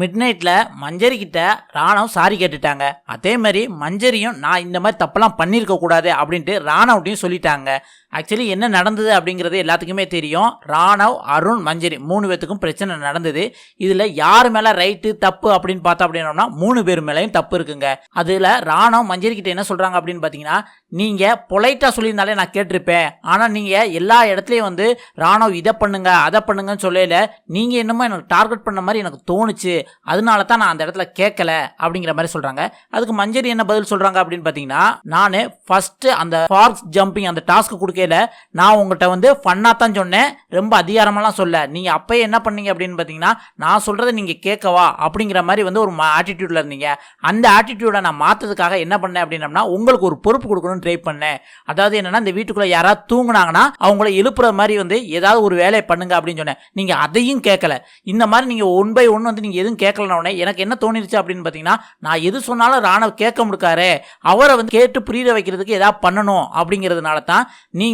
Mid நைட்டில் மஞ்சரி Raanav sorry கேட்டுட்டாங்க. அதே மாதிரி மஞ்சரியும் நான் இந்த மாதிரி தப்பெல்லாம் பண்ணியிருக்க கூடாது அப்படின்ட்டு ராணவட்டையும் சொல்லிட்டாங்க. ஆக்சுவலி என்ன நடந்தது அப்படிங்கிறது எல்லாத்துக்குமே தெரியும். ராணவ் அருண் மஞ்சரி மூணு பேத்துக்கும் பிரச்சனை நடந்தது. இதில் யார் மேலே ரைட்டு தப்பு அப்படின்னு பார்த்தா அப்படின்னா மூணு பேர் மேலேயும் தப்பு இருக்குங்க. அதில் ராணவ் மஞ்சரி கிட்ட என்ன சொல்கிறாங்க அப்படின்னு பார்த்தீங்கன்னா நீங்கள் பொலைட்டாக சொல்லியிருந்தாலே நான் கேட்டிருப்பேன். ஆனால் நீங்கள் எல்லா இடத்துலையும் வந்து ராணவ் இதை பண்ணுங்க அதை பண்ணுங்கன்னு சொல்லல. நீங்கள் என்னமோ எனக்கு டார்கெட் பண்ண மாதிரி எனக்கு தோணுச்சு. அதனால தான் நான் அந்த இடத்துல கேட்கல அப்படிங்கிற மாதிரி சொல்கிறாங்க அதுக்கு மஞ்சரி என்ன பதில் சொல்கிறாங்க அப்படின்னு பார்த்தீங்கன்னா நான் ஃபஸ்ட்டு அந்த ஃபார்க்ஸ் ஜம்பிங் அந்த டாஸ்க் கொடுக்கையில நான் உங்கள்கிட்ட வந்து ஃபன்னாக தான் சொன்னேன். ரொம்ப அதிகாரமெல்லாம் சொல்ல. நீங்கள் அப்பயே என்ன பண்ணீங்க அப்படின்னு பார்த்தீங்கன்னா நான் சொல்கிறத நீங்கள் கேட்கவா அப்படிங்கிற மாதிரி வந்து ஒரு ஆட்டிடியூடில் இருந்தீங்க. அந்த ஆட்டிடியூடை நான் மாற்றதுக்காக என்ன பண்ணேன் அப்படின்னம்னா உங்களுக்கு ஒரு பொறுப்பு கொடுக்கணும்னு ட்ரை பண்ணேன். அதாவது என்னென்னா இந்த வீட்டுக்குள்ளே யாராவது தூங்குனாங்கன்னா அவங்கள எழுப்புற மாதிரி வந்து ஏதாவது ஒரு வேலையை பண்ணுங்க அப்படின்னு சொன்னேன். நீங்கள் அதையும் கேட்கல. இந்த மாதிரி நீங்கள் ஒன் பை ஒன் வந்து நீங்கள் எதுவும் கேட்கலன உடனே எனக்கு என்ன தோணிருச்சு அப்படின்னு பார்த்தீங்கன்னா நான் எது சொன்னாலும் ராணவ் கேட்க முடிக்காரு அவரை வந்து கேட்டு புரிய வைக்கிறதுக்கு ஏதாவது பண்ணணும் அப்படிங்கிறதுனால தான் நீங்கள்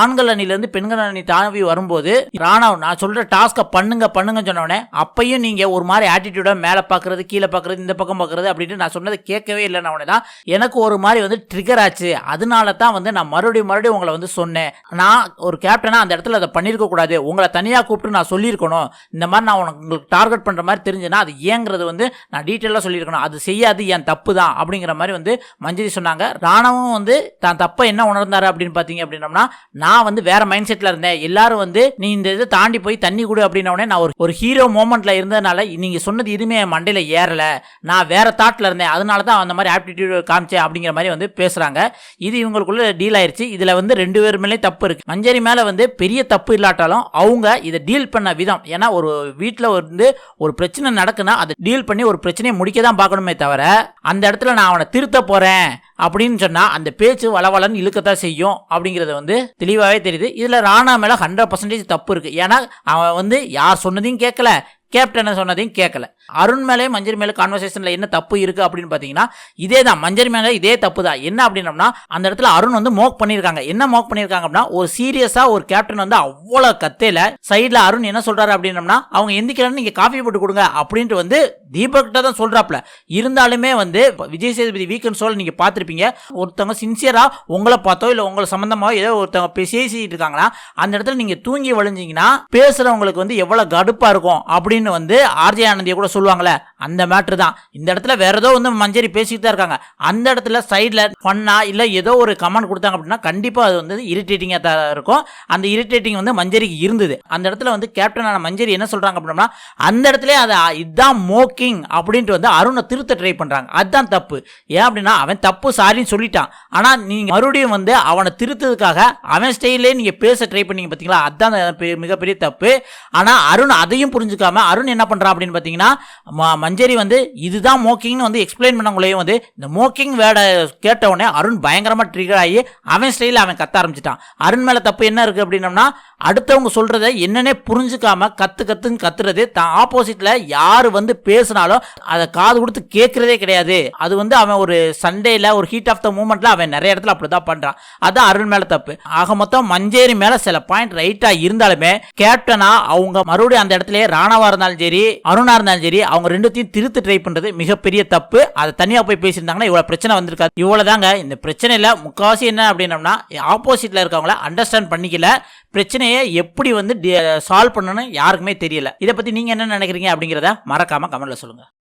ஆண்கள் அணிலேருந்து பெண்கள் அணி தாவி வரும்போது ராணா நான் சொல்கிற டாஸ்க்கை பண்ணுங்க பண்ணுங்க சொன்ன உடனே அப்பையும் நீங்கள் ஒரு மாதிரி ஆட்டிடியூடாக மேலே பார்க்குறது கீழே பார்க்குறது இந்த பக்கம் பார்க்குறது அப்படின்ட்டு நான் சொன்னதை கேட்கவே இல்லைன்னு உடனே தான். எனக்கு ஒரு மாதிரி வந்து ட்ரிகர் ஆச்சு. அதனால தான் வந்து நான் மறுபடியும் மறுபடியும் உங்களை வந்து சொன்னேன். நான் ஒரு கேப்டனாக அந்த இடத்துல அதை பண்ணியிருக்க கூடாது. உங்களை தனியாக கூப்பிட்டு நான் சொல்லியிருக்கணும். இந்த மாதிரி நான் உனக்கு உங்களுக்கு டார்கெட் பண்ணுற மாதிரி தெரிஞ்சுன்னா அது ஏங்கிறது வந்து நான் டீட்டெயிலாக சொல்லியிருக்கணும். அது செய்யாது என் தப்பு தான் அப்படிங்கிற மாதிரி வந்து மஞ்சரி சொன்னாங்க. ராணவும் வந்து தான் தப்பை என்ன உணர்ந்தாரு? அப்படின்னு பார்த்தீங்க அப்படின்னம்னா நான் வந்து வேற மைண்ட் செட்டில் இருந்தேன். எல்லாரும் வந்து நீ இந்த இதை தாண்டி போய் தண்ணி கொடு அப்படின்ன நான் ஒரு ஒரு ஹீரோ மூமெண்ட்ல இருந்ததுனால நீங்கள் சொன்னது எதுவுமே என் மண்டையில் ஏறல. நான் வேற தாட்டில் இருந்தேன். அதனால தான் அந்த மாதிரி ஆப்டிடியூட் காமிச்சேன் அப்படிங்கிற மாதிரி வந்து பேசுகிறாங்க இது இவங்களுக்குள்ள டீல் ஆயிருச்சு. இதில் வந்து ரெண்டு பேர் மேலே தப்பு இருக்கு. மஞ்சரி மேலே வந்து பெரிய தப்பு இல்லாட்டாலும் அவங்க இதை டீல் பண்ண விதம். ஏன்னா ஒரு வீட்டில் வந்து ஒரு பிரச்சனை நடக்குன்னா அதை டீல் பண்ணி ஒரு பிரச்சனையை முடிக்க தான் பார்க்கணுமே தவிர அந்த இடத்துல நான் அவனை திருத்த போகிறேன் அப்படின்னு சொன்னால் அந்த பேச்சு வளவலன்னு இழுக்கத்தான் செய்யும் அப்படிங்கிறது வந்து தெளிவாகவே தெரியுது. இதில் ராணா மேலே ஹண்ட்ரட் பர்சன்டேஜ் தப்பு இருக்குது ஏன்னா அவன் வந்து யார் சொன்னதையும் கேட்கல கேப்டனை சொன்னதையும் கேட்கல. அருண் மேலே மஞ்சள் மேலே கான்வர்சேஷனில் என்ன தப்பு இருக்குது அப்படின்னு பார்த்தீங்கன்னா இதே தான் மஞ்சர் மேலே இதே தப்பு தான் என்ன அப்படின்னம்னா அந்த இடத்துல அருண் வந்து மோக் பண்ணியிருக்காங்க. என்ன மோக் பண்ணியிருக்காங்க அப்படின்னா ஒரு சீரியஸாக ஒரு கேப்டன் வந்து அவ்வளோ கத்தையில் சைடில் அருண் என்ன சொல்கிறாரு அப்படின்னம்னா அவங்க எந்திக்கிறன்னு நீங்கள் காஃபி போட்டு கொடுங்க அப்படின்ட்டு வந்து தீபக்கிட்ட தான் சொல்கிறாப்புல இருந்தாலுமே வந்து விஜய் சேதுபதி வீக்கெண்ட் சோல் நீங்கள் பார்த்துருப்பீங்க ஒருத்தவங்க சின்சியராக உங்களை பார்த்தோ இல்லை உங்களை சம்மந்தமாக ஏதோ ஒருத்தவங்க பேசிட்டு இருக்காங்கன்னா அந்த இடத்துல நீங்கள் தூங்கி வழிஞ்சிங்கன்னா பேசுகிறவங்களுக்கு வந்து எவ்வளோ கடுப்பாக இருக்கும் அப்படின்னு வந்து ஆர்ஜே ஆனந்தியை கூட சொல்லுவாங்களே அந்த மேட்ரு தான். இந்த இடத்துல வேற ஏதோ வந்து மஞ்சரி பேசிட்டு தான் இருக்காங்க. அந்த இடத்துல சைடில் ஃபன்னா இல்லை ஏதோ ஒரு கமெண்ட் கொடுத்தாங்க அப்படின்னா கண்டிப்பாக அது வந்து இரிட்டேட்டிங்காக தான் இருக்கும். அந்த இரிட்டேட்டிங் வந்து மஞ்சரிக்கு இருந்தது. அந்த இடத்துல வந்து கேப்டனான மஞ்சரி என்ன சொல்கிறாங்க அப்படின்னா அந்த இடத்துல அது இதுதான் மோக்கிங் அப்படின்ட்டு வந்து அருணை திருத்த ட்ரை பண்ணுறாங்க அதுதான் தப்பு. ஏன் அப்படின்னா அவன் தப்பு சாரின்னு சொல்லிட்டான். ஆனால் நீங்கள் மறுபடியும் வந்து அவனை திருத்ததுக்காக அவன் ஸ்டைலே நீங்கள் பேச ட்ரை பண்ணீங்க பார்த்தீங்களா அதுதான் மிகப்பெரிய தப்பு. ஆனால் அருண் அதையும் புரிஞ்சுக்காம அருண் என்ன பண்ணுறான் அப்படின்னு பார்த்தீங்கன்னா ம- மஞ்சரி வந்து இதுதான் மோக்கிங்னு வந்து எக்ஸ்பிளைன் பண்ணவங்களையும் வந்து இந்த மோக்கிங் வேர்டை கேட்ட உடனே அருண் பயங்கரமாக ட்ரிகர் ஆகி அவன் ஸ்டைலில் அவன் கத்த ஆரம்பிச்சிட்டான். அருண் மேலே தப்பு என்ன இருக்குது அப்படின்னம்னா அடுத்தவங்க சொல்கிறத என்னன்னே புரிஞ்சுக்காம கற்று கத்துன்னு கத்துறது தான் ஆப்போசிட்டில் யார் வந்து பேசினாலும் அதை காது கொடுத்து கேட்குறதே கிடையாது. அது வந்து அவன் ஒரு சண்டேல ஒரு ஹீட் ஆஃப் த மூமெண்ட்ல அவன் நிறைய இடத்துல அப்படி தான் பண்ணுறான் அதான் அருண் மேலே தப்பு. ஆக மொத்தம் மஞ்சேரி மேலே சில பாயிண்ட் ரைட்டாக இருந்தாலுமே கேப்டனா அவங்க மறுபடியும் அந்த இடத்துல ராணாவா இருந்தாலும் சரி அருணா இருந்தாலும் சரி அவங்க ரெண்டுத்தையும் திருத்து ட்ரை பண்றது மிகப்பெரிய தப்பு. அதை தனியாக போய் பேசியிருந்தாங்கன்னா இவ்வளோ பிரச்சனை வந்திருக்காது. இவ்வளோதாங்க இந்த பிரச்சனையில் முக்காவாசி என்ன அப்படின்னம்னா ஆப்போசிட்டில் இருக்கவங்கள அண்டர்ஸ்டாண்ட் பண்ணிக்கல. பிரச்சனையை எப்படி வந்து சால்வ் பண்ணணும்னு யாருக்குமே தெரியல. இதை பற்றி நீங்கள் என்ன நினைக்கிறீங்க அப்படிங்கிறத மறக்காமல் கமெண்ட்ல சொல்லுங்கள்